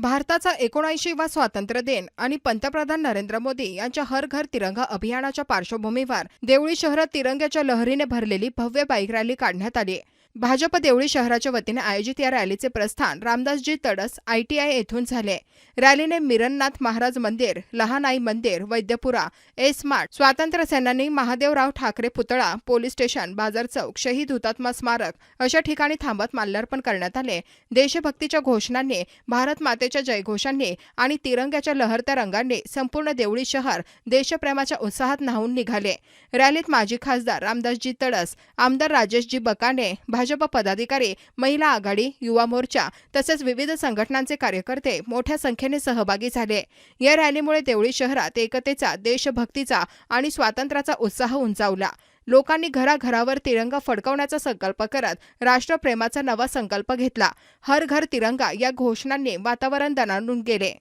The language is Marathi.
भारताचा एकोणऐंशीवा स्वातंत्र्य दिन आणि पंतप्रधान नरेंद्र मोदी यांच्या हर घर तिरंगा अभियानाच्या पार्श्वभूमीवर देवळी शहरात तिरंग्याच्या लहरीने भरलेली भव्य बाईक रॅली काढण्यात आली. भाजप देवळी शहराच्या वतीने आयोजित या रॅलीचे प्रस्थान रामदासजी तडस आयटीआय येथून झाले. रॅलीने मिरननाथ महाराज मंदिर लहानाई मंदिर वैद्यपुरा एस मार्ट स्वातंत्र्य सेनानी महादेवराव ठाकरे पुतळा पोलीस स्टेशन बाजार चौक शहीद हुतात्मा स्मारक अशा ठिकाणी थांबत माल्यार्पण करण्यात आले. देशभक्तीच्या घोषणांनी भारत मातेच्या जयघोषांनी आणि तिरंग्याच्या लहरत्या रंगांनी संपूर्ण देवळी शहर देशप्रेमाच्या उत्साहात न्हावून निघाले. रॅलीत माजी खासदार रामदासजी तडस आमदार राजेशजी बकाने भाजप पदाधिकारी महिला आघाडी युवा मोर्चा तसेच विविध संघटनांचे कार्यकर्ते मोठ्या संख्येने सहभागी झाले. या रॅलीमुळे देवळी शहरात एकतेचा देशभक्तीचा आणि स्वातंत्र्याचा उत्साह उंचावला. लोकांनी घराघरावर तिरंगा फडकवण्याचा संकल्प करत राष्ट्रप्रेमाचा नवा संकल्प घेतला. हर घर तिरंगा या घोषणांनी वातावरण दणाणून गेले.